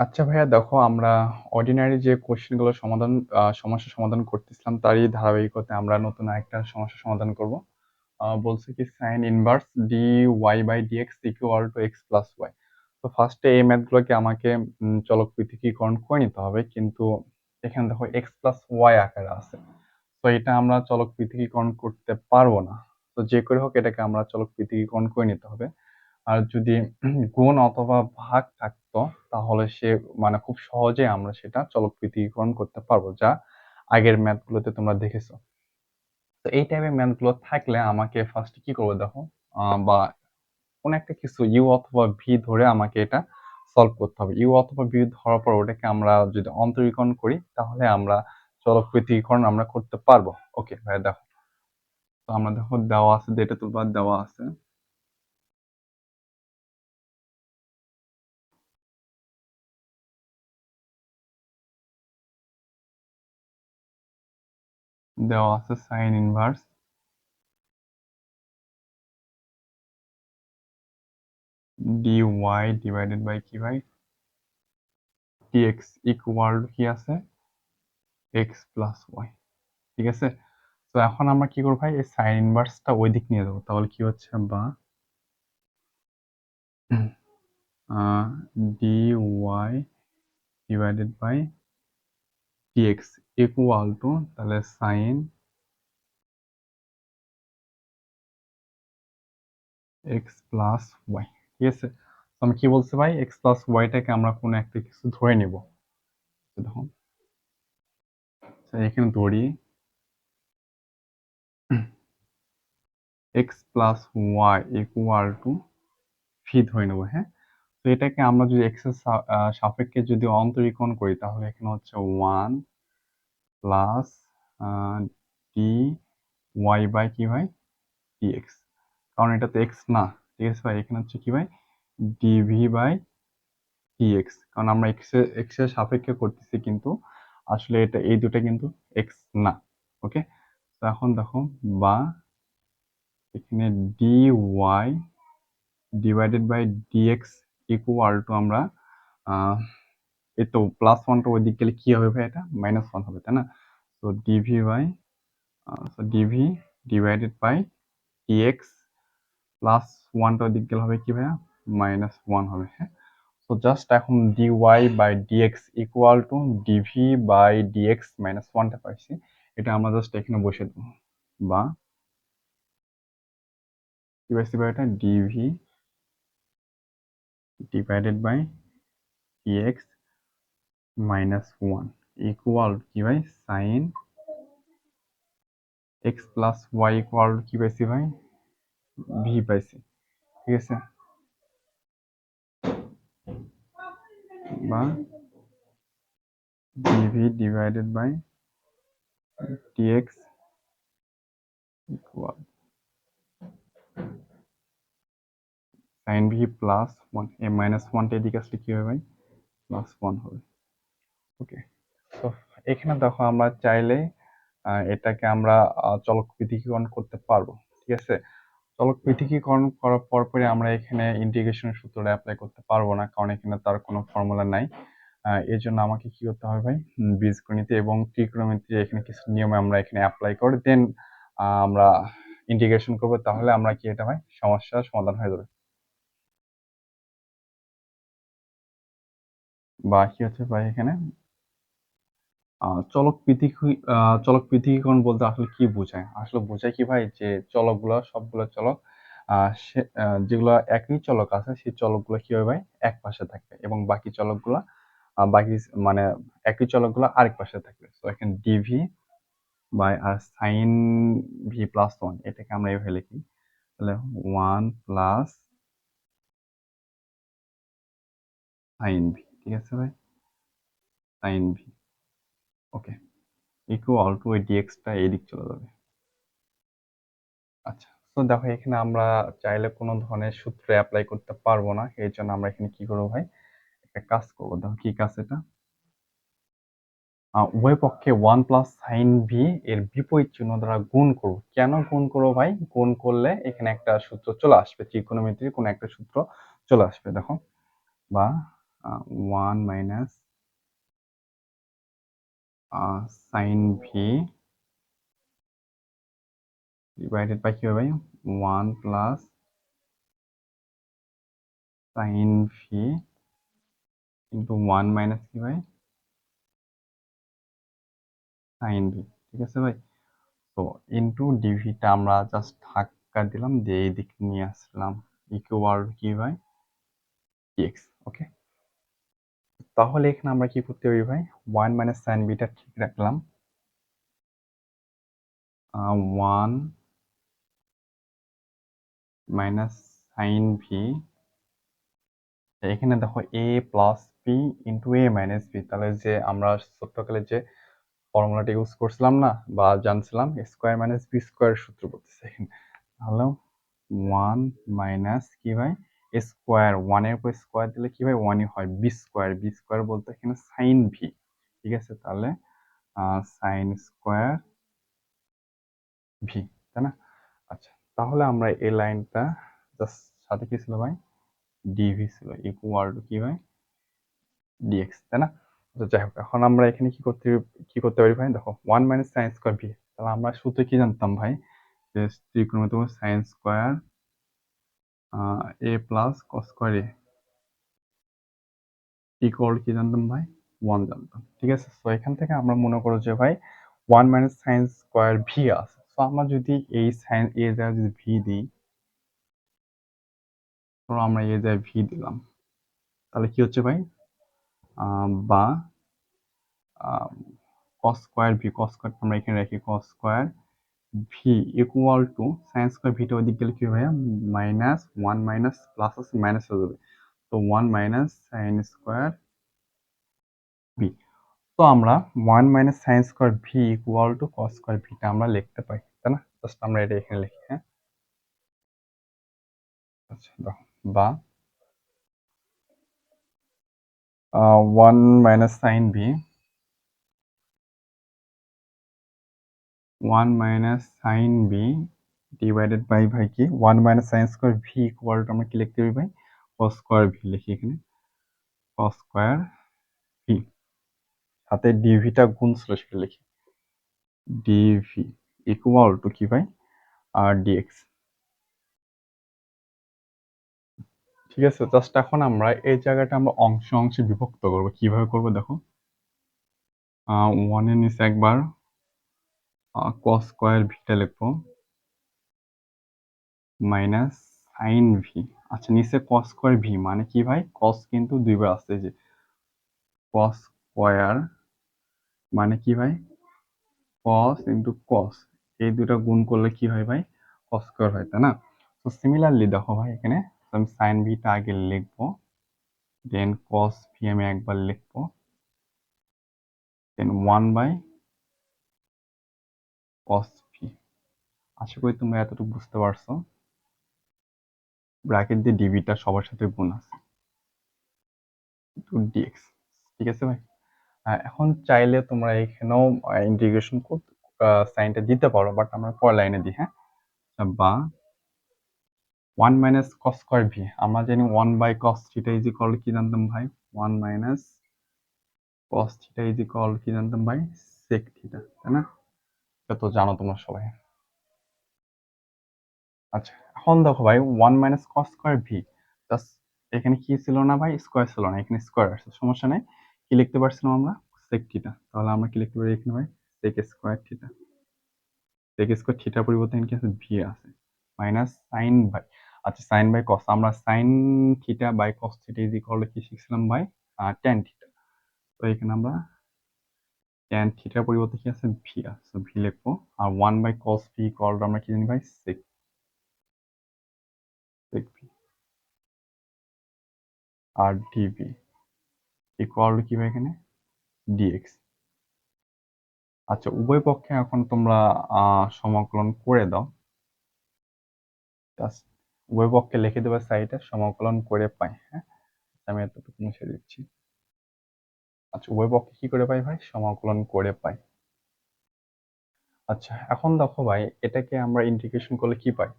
আচ্ছা ভাইয়া দেখো আমরা অর্ডিনারি যে কোশ্চেনগুলো সমাধান আহ, সমস্যা সমাধান করতেছিলাম তারই ধারাবাহিকতায় আমরা নতুন একটা সমস্যা সমাধান করব। বলছে কি sine inverse D Y by D X equal to X plus Y তো ফার্স্টে এই ম্যাথগুলোকে আমাকে উম, চলক পৃথকীকরণ করে নিতে হবে কিন্তু এখানে দেখো এক্স প্লাস ওয়াই আকারে আছে। তো এটা আমরা চলক পৃথকীকরণ করতে পারব না। তো যে করে হোক এটাকে আমরা চলক পৃথকীকরণ করে নিতে হবে। আর যদি গুণ অথবা ভাগ থাকতো, তাহলে সে মানে খুব সহজে আমরা সেটা চলক পৃথকীকরণ করতে পারব, যা আগের ম্যাথগুলোতে তোমরা দেখেছ। তো এই টাইপের ম্যাথগুলো থাকলে আমাকে ফার্স্ট কি করব দেখো বা কোন একটা কিছু ইউ অথবা ভি ধরে আমাকে এটা সলভ করতে হবে। ইউ অথবা ভি ধরার পর ওটাকে আমরা যদি অন্তরীকরণ করি, তাহলে আমরা চলক পৃথকীকরণ আমরা করতে পারব। ওকে ভাই দেখো। তো আমরা দেখো দেওয়া আছে ডেটা তুলবার দেওয়া আছে। দেওয়া আছে sine inverse dy divided by কি ভাই dx ইকুয়াল কি আছে? X plus y. ঠিক আছে? তো এখন আমরা কি করব ভাই? এই সাইন ইনভার্সটা ওই দিক নিয়ে যাব। তাহলে কি হচ্ছে বা? dy divided by dx equal to তাহলে সাইন x প্লাস y ঠিক আছে? আমি কি বলছি ভাই? x প্লাস ওয়াইটাকে আমরা কোনো একটা কিছু ধরে নিব। দেখুন। এখানে ধরি। X plus Y equal to V ধরে নেব হ্যাঁ? তো এটাকে আমরা যদি এক্স আহ, সাপেক্ষে যদি অন্তরীকরণ করি তাহলে এখানে হচ্ছে one plus D Y by কি ভাই? ডি এক্স কারণ এটা তো এক্স না, ঠিক আছে ভাই? এখানে হচ্ছে কি ভাই? ডিভি বাই ডি এক্স কারণ আমরা এক্সের এক্সের সাপেক্ষে করতেছি কিন্তু আসলে এটা, এই দুটো কিন্তু এক্স না ওকে তো এখন দেখো, বা এখানে D Y divided by DX equal to আমরা এই তো প্লাস ওয়ানটা ওই দিক গেলে কি হবে ভাই এটা? মাইনাস ওয়ান হবে, তাই না? তো DV by so DV divided by DX plus ওয়ানটা ওই দিক গেলে হবে কি ভাইয়া? মাইনাস ওয়ান হবে হ্যাঁ? তো জাস্ট এখন DY by DX equal to DV by DX minus ওয়ানটা পাইছি। এটা আমরা জাস্ট এখানে বসে দেবো। বা কি পাইছি ভাই এটা? DV divided by DX minus one equal কি ভাই sine X plus Y equal কি পাইছি ভাই ভি পাইছি ঠিক আছে বা DV divided by DX equal sine V plus one A minus ওয়ানটা এদিকে আসলে কি হবে ভাই প্লাস ওয়ান হবে ওকে তো এখানে দেখো আমরা চাইলে এটাকে আমরা চলক পৃথকীকরণ করতে পারব, ঠিক আছে? চলক পৃথকীকরণ করার পরপরই আমরা এখানে ইন্টিগ্রেশনের সূত্রটা অ্যাপ্লাই করতে পারব না, কারণ এখানে তার কোনো ফর্মুলা নাই। এর জন্য আমাকে কি করতে হবে ভাই? বীজগণিতে এবং ত্রিকোণমিতিতে এখানে কিছু নিয়ম আমরা এখানে অ্যাপ্লাই করে দেন আমরা ইন্টিগ্রেশন করব, তাহলে আমরা কি এটা ভাই? সমস্যার সমাধান হয়ে যাবে। বা কি হচ্ছে ভাই এখানে। চলক আহ, চলক পৃথকীকরণ বলতে আসলে কি বোঝায়? আসলে বোঝায় কি ভাই যে চলকগুলো সবগুলো চলক যেগুলো একই চলক আছে সেই চলকগুলো কি হবে ভাই? এক পাশে থাকবে এবং বাকি চলকগুলো বাকি মানে একই চলকগুলো আরেক পাশে থাকবে। তো এখানে ডিভি বাই আর সাইন ভি প্লাস ওয়ান এটাকে আমরা এইভাবে লিখি। তাহলে ওয়ান প্লাস সাইন ভি ঠিক আছে ভাই? Sine V okay equal to ওই ডিএক্সটা এদিক চলে যাবে। আচ্ছা তো দেখো এখানে আমরা চাইলে কোনো ধরনের সূত্রে অ্যাপ্লাই করতে পারব না, এই জন্য আমরা এখানে কি করব ভাই? একটা কাজ করব, দেখো কি কাজ এটা? উভয় পক্ষে ওয়ান প্লাস সাইন ভি এর বিপরীত চিহ্ন দ্বারা গুণ করব। কেন গুণ করব ভাই? গুণ করলে এখানে একটা সূত্র চলে আসবে, ত্রিকোণমিতির কোনো একটা সূত্র চলে আসবে, দেখো। বা one minus sine V divided by কি হবে ভাই one plus sine V into one minus কি ভাই? সাইন ভি ঠিক আছে ভাই? তো ইন্টু ডিভিটা আমরা জাস্ট ধাক্কা দিলাম, দিয়ে এই দিকে নিয়ে আসলাম ইকুয়াল কি ভাই? ডিএক্স ওকে তাহলে এখানে আমরা কি করতে পারি ভাই? ওয়ান মাইনাস সাইন বিটা ঠিক রাখলাম। ওয়ান মাইনাস সাইন ভি এখানে দেখো A plus P into A minus B তাহলে যে আমরা ছোট্টকালে যে ফর্মুলাটা ইউজ করছিলাম না বা জানছিলাম স্কোয়ার মাইনাস বি স্কোয়ার সূত্র বলতেছে এখানে। তাহলে ওয়ান মাইনাস কি ভাই? স্কোয়ার ওয়ানের উপর স্কোয়ার দিলে কি ভাই ওয়ানই হয়। বি স্কোয়ার বি স্কোয়ার বলতে এখানে সাইন ভি ঠিক আছে? তাহলে সাইন স্কোয়ার ভি তাই না? আচ্ছা তাহলে আমরা এই লাইনটা জাস্ট সাথে কি ছিল ভাই? ডিভি ছিল ইকুয়াল টু কি ভাই? ডিএক্স তাই না? তো যাই হোক, এখন আমরা এখানে কি করতে কি করতে পারি ভাই? দেখো one minus sine square V তাহলে আমরা সূত্রে কি জানতাম ভাই? যে ত্রিকোণমিতি sine square A plus cos square A equal কি জানতাম ভাই? ওয়ান জানতাম, ঠিক আছে? তো এখান থেকে আমরা মনে করো যে ভাই one minus sine square V আছে। তো আমরা যদি এই সাইন এ জায়গায় যদি ভি দিই তো আমরা এ জায়গায় ভি দিলাম, তাহলে কি হচ্ছে ভাই? বা cos square V cos square আমরা এখানে রাখি cos square V equal to sine square ভিটা ওই দিক গেলে কি ভাইয়া মাইনাস ওয়ান মাইনাস প্লাস আছে মাইনাস হয়ে যাবে তো one minus sine square V তো আমরা one minus sine square V equal to cos square ভিটা আমরা লিখতে পাই তাই না? জাস্ট আমরা এটা এখানে লিখি হ্যাঁ? আচ্ছা বা one minus sine V one minus sine B divided by ভাই কি? One minus sine square V equal to আমরা কি লিখতে পারি ভাই? কস স্কোয়ার ভি লিখি এখানে। কস স্কোয়ার ভি সাথে ডিভিটা গুণ ছিল সেটা লিখি। ডিভি ইকুয়াল টু কি ভাই? আর ডিএক্স ঠিক আছে জাস্ট এখন আমরা এই জায়গাটা আমরা অংশ অংশে বিভক্ত করব। কীভাবে করব দেখো? ওয়ানের নিচে একবার। কস স্কোয়ার ভিটা লিখব। Minus sine V. আচ্ছা নিচে কস স্কোয়ার ভি মানে কি ভাই? কস কিন্তু দুইবার আসছে যে। কস স্কোয়ার মানে কি ভাই? Cos into cos. এই দুটা গুণ করলে কি হয় ভাই? কস স্কোয়ার হয়, তাই না? তো সিমিলারলি দেখো ভাই এখানে। আমি সাইন ভিটা আগে লিখব। দেন কস ভি আমি একবার লিখব। Then one by cos V আশা করি তোমরা এতটুকু বুঝতে পারছ। ব্র্যাকেট দিয়ে ডিবিটা সবার সাথে গুণ আছে। ডিএক্স ঠিক আছে ভাই? এখন চাইলে তোমরা এখানেও ইন্টিগ্রেশন সাইনটা দিতে পারো বাট আমরা পর লাইনে দিই হ্যাঁ? বা one minus cos square v আমরা জানি one by cos theta is equal কি জানতাম ভাই? One minus cos theta is equal কি জানতাম ভাই? সেক থিটা তাই না? এটা তো জানো তোমরা সবাই। আচ্ছা এখন দেখো ভাই one minus cos square v just এখানে কি ছিল না ভাই? স্কোয়ার ছিল না, এখানে স্কোয়ার আছে, সমস্যা নেই। কি লিখতে পারছিলাম আমরা? সেক থিটা তাহলে আমরা কি লিখতে পারি এখানে ভাই? Sec square theta sec square থিটার পরিবর্তে এখানে কি আছে? ভি আছে। মাইনাস সাইন বাই আচ্ছা সাইন বাই কস আমরা sine theta by cos theta is equal কি শিখছিলাম ভাই? ট্যান থিটা তো এখানে আমরা ট্যান থিটার পরিবর্তে কি আছে? ভি আছে। ভি লিখব। আর one by cos v equal আমরা কি জানি ভাই? সেক সেক ভি আর ডিভি ইকুয়াল কি ভাই এখানে? ডিএক্স আচ্ছা উভয় পক্ষে এখন তোমরা সমাকলন করে দাও। জাস্ট উভয় পক্ষে লিখে দেবে সাইডে সমাকলন করে পাই হ্যাঁ? আমি এতটুকু মুছে দিচ্ছি। আচ্ছা উভয় পক্ষে কি করে পাই ভাই? সমাকলন করে পাই। আচ্ছা এখন দেখো ভাই, এটাকে আমরা ইন্টিগ্রেশন করলে কি পাই?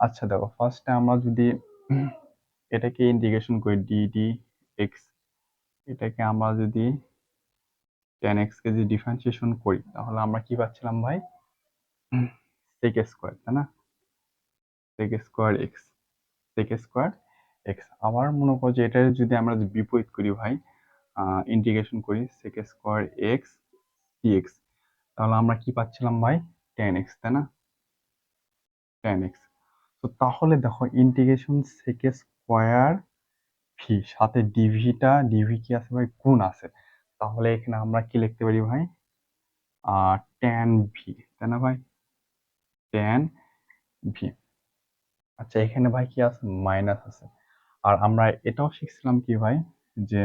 আচ্ছা দেখো ফার্স্টে আমরা যদি এটাকে ইন্টিগ্রেশন করি ডি ডি এক্স এটাকে আমরা যদি টেন এক্স কে যদি ডিফারেন্সিয়েশন করি, তাহলে আমরা কি পাচ্ছিলাম ভাই? সেক স্কোয়ার তাই না? Sec square x sec square x আবার মনে করো যে এটা যদি আমরা বিপরীত করি ভাই ইন্টিগ্রেশন করি সেক স্কোয়ার এক্স ডিএক্স তাহলে আমরা কি পাচ্ছিলাম ভাই? টেন এক্স তাই না? টেন এক্স তো তাহলে দেখো ইন্টিগ্রেশন সেক স্কোয়ার ভি সাথে ডিভিটা ডিভি কি আছে ভাই? গুণ আছে। তাহলে এখানে আমরা কি লিখতে পারি ভাই? আর টেন ভি তাই না ভাই? টেন ভি আচ্ছা এখানে ভাই কি আছে? মাইনাস আছে। আর আমরা এটাও শিখছিলাম কি ভাই? যে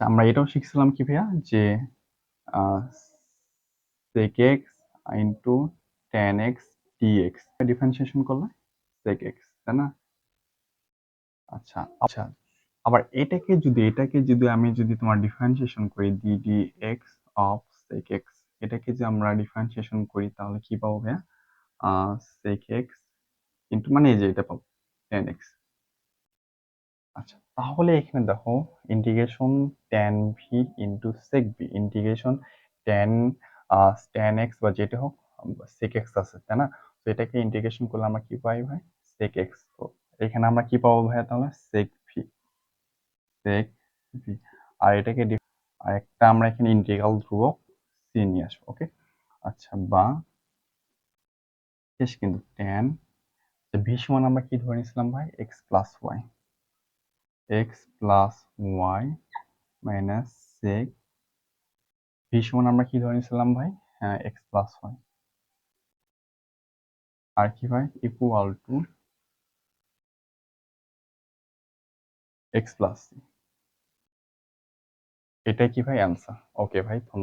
আমরা এটাও শিখছিলাম কি ভাইয়া? যে sec x into tan x dx differentiation করলে sec x, তাই না? আচ্ছা আচ্ছা। আবার এটাকে যদি এটাকে যদি আমি যদি তোমার ডিফারেন্সিয়েশন করি d d x of sec x, এটাকে যে আমরা ডিফারেন্সিয়েশন করি তাহলে কি পাবো ভাইয়া? sec x ইন্টু মানে এই যে এটা পাবো টেন এক্স আচ্ছা তাহলে এখানে দেখো integration tan v into sec v integration tan tan x বা যেটা হোক সেক এক্স আছে, তাই না? তো এটাকে ইন্টিগ্রেশন করলে আমরা কি পাই ভাই? সেক এক্স তো এখানে আমরা কি পাবো ভাইয়া তাহলে? সেক ভি সেক ভি আর এটাকে আর একটা আমরা এখানে ইন্টিগ্রাল ধ্রুবক সি নিয়ে আসব ওকে আচ্ছা বা শেষ কিন্তু টেন ভি সমান আমরা কি ধরে নিয়েছিলাম ভাই? X plus y x plus y minus six v সমান আমরা কি ধরে নিয়েছিলাম ভাই? হ্যাঁ এক্স প্লাস ওয়াই আর কি ভাই? ইকুয়াল টু এক্স প্লাস এটাই কি ভাই অ্যান্সার ওকে ভাই, ধন্যবাদ।